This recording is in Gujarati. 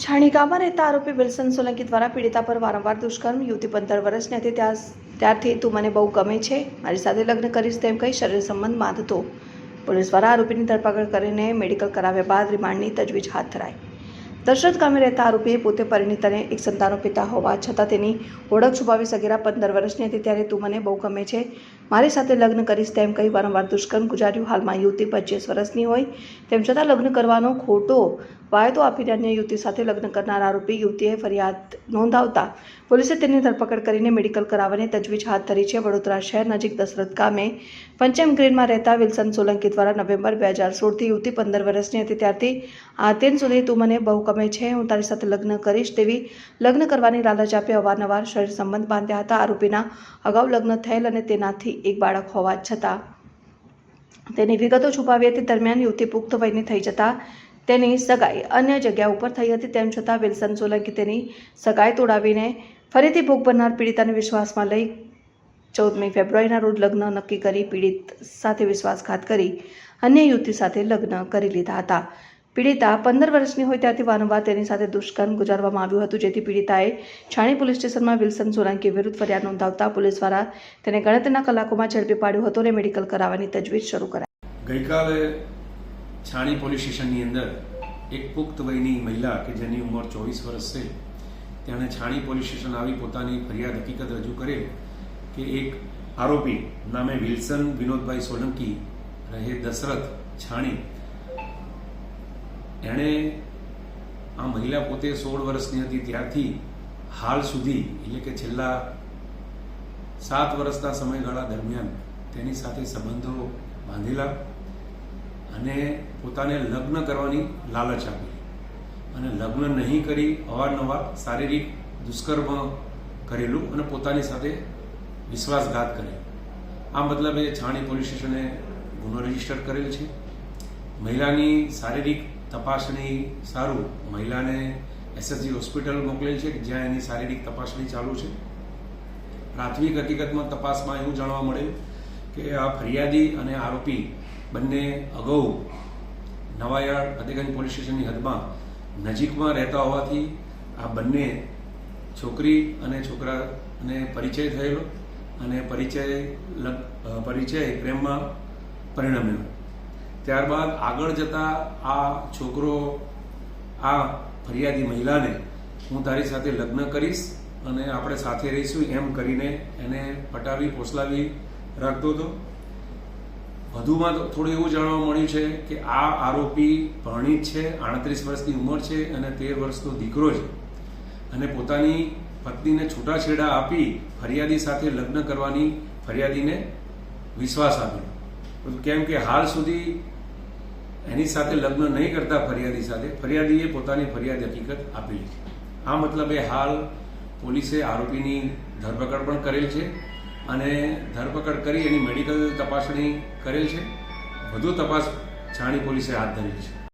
છાણી ગામમાં રહેતા આરોપી વિલ્સન સોલંકી દ્વારા પીડિતા પર વારંવાર દુષ્કર્મ, યુવતી પંદર વર્ષની હતી ત્યાં, ત્યારથી તું મને બહુ ગમે છે. મારી સાથે લગ્ન કરીશ તેમ કહી શરીર સંબંધ બાંધતો. પોલીસ દ્વારા આરોપીની ધરપકડ કરીને મેડિકલ કરાવ્યા બાદ રિમાન્ડની તજવીજ હાથ ધરાઈ. દશરથ ગામે રહેતા આરોપીએ પોતે પરિણીતાને એક સંતાનો પિતા હોવા છતાં તેની ઓળખ છુપાવી સગીરા પંદર વર્ષની હતી ત્યારે તું મને બહુ ગમે છે. મારી સાથે લગ્ન કરીશ તેમ કહી વારંવાર દુષ્કર્મ ગુજાર્યું. હાલમાં યુવતી પચીસ વર્ષની હોય તેમ છતાં લગ્ન કરવાનો ખોટો વાયદો આપીને અન્ય યુવતી સાથે લગ્ન કરનાર આરોપી યુવતીએ ફરિયાદ નોંધાવતા પોલીસે તેની ધરપકડ કરીને મેડિકલ કરાવવાની તજવીજ હાથ ધરી છે. વડોદરા શહેર નજીક દશરથ ગામે પંચમ ગ્રેડમાં રહેતા વિલ્સન સોલંકી દ્વારા નવેમ્બર બે હજાર સોળથી યુવતી પંદર વર્ષની હતી. ત્યારથી આ તેન સુધી તું મને બહુ ગમે છે. હું તારી સાથે લગ્ન કરીશ તેવી લગ્ન કરવાની લાલચ આપી અવારનવાર શરીર સંબંધ બાંધ્યા હતા. આરોપીના અગાઉ લગ્ન થયેલ અને તેનાથી એક બાળક હોવા છતાં. તેની વિગતો છુપાવી હતી દરમિયાન યુવતી પુખ્ત વયની થઈ જતા તેની સગાઈ અન્ય જગ્યા ઉપર થઈ હતી તેમ છતાં વિલ્સન સોલંકી તેની સગાઈ તોડાવીને ફરીથી ભોગ બનનાર પીડિતાને વિશ્વાસમાં લઈ ચૌદમી ફેબ્રુઆરીના રોજ લગ્ન નક્કી કરી પીડિત સાથે વિશ્વાસઘાત કરી અન્ય યુવતી સાથે લગ્ન કરી લીધા હતા. પીડિતા પંદર વર્ષની હોય ત્યારથી વારંવાર તેની સાથે દુષ્કર્મ ગુજારવામાં આવ્યું હતું. જેથી પીડિતાએ છાણી પોલીસ સ્ટેશનમાં વિલ્સન સોલંકી વિરુદ્ધ ફરિયાદ નોંધાવતા પોલીસ દ્વારા તેને ગણતરીના કલાકોમાં ઝડપી પાડ્યો હતો અને મેડિકલ કરાવવાની તજવીજ શરૂ કરાઈ. ગઈકાલે છાણી પોલીસ સ્ટેશનની અંદર એક પુખ્ત વયની મહિલા કે જેની ઉંમર ચોવીસ વર્ષ છે, તેણે છાણી પોલીસ સ્ટેશન આવી પોતાની ફરિયાદ હકીકત રજૂ કરેલ કે એક આરોપી નામે વિલ્સન વિનોદભાઈ સોલંકી રહે દશરથ છાણી એણે આ મહિલા પોતે સોળ વર્ષની હતી, ત્યારથી હાલ સુધી, એટલે કે છેલ્લા સાત વર્ષના સમયગાળા દરમિયાન તેની સાથે સંબંધો બાંધેલા અને પોતાને લગ્ન કરવાની લાલચ આપી. અને લગ્ન નહીં કરી, અવારનવાર શારીરિક દુષ્કર્મ કરેલું અને પોતાની સાથે વિશ્વાસઘાત કરેલ આ મતલબે છાણી પોલીસ સ્ટેશને ગુનો રજિસ્ટર કરેલ છે. મહિલાની શારીરિક તપાસણી સારું? મહિલાને એસએસજી હોસ્પિટલ મોકલેલ છે જ્યાં એની શારીરિક તપાસણી ચાલુ છે? પ્રાથમિક હકીકતમાં તપાસમાં એવું જાણવા મળ્યું કે આ ફરિયાદી અને આરોપી બંને અગાઉ નવાયાળ ફતેગંજ પોલીસ સ્ટેશનની હદમાં નજીકમાં રહેતા હોવાથી આ બંને છોકરી અને છોકરાને પરિચય થયેલો અને પરિચય પરિચય પ્રેમમાં પરિણમ્યો. ત્યારબાદ આગળ જતા આ છોકરો, આ ફરિયાદી મહિલાને હું તારી સાથે લગ્ન કરીશ અને આપણે સાથે રહીશું એમ કરીને એને પટાવી, પોસલાવી રાખતો હતો. વધુમાં તો થોડું એવું જાણવા મળ્યું છે કે આ આરોપી ભણિત છે, આડત્રીસ વર્ષની ઉંમર છે અને તેર વર્ષનો દીકરો છે. અને પોતાની પત્નીને છૂટાછેડા આપી ફરિયાદી સાથે લગ્ન કરવાની ફરિયાદીને વિશ્વાસ આપ્યો. કેમ કે હાલ સુધી એની સાથે લગ્ન નહીં કરતા ફરિયાદી સાથે, ફરિયાદીએ પોતાની ફરિયાદ હકીકત આપેલી છે આ મતલબે હાલ પોલીસે આરોપીની ધરપકડ પણ કરેલ છે અને ધરપકડ કરી એની મેડિકલ તપાસણી કરેલ છે. વધુ તપાસ છાણી પોલીસે હાથ ધરી છે.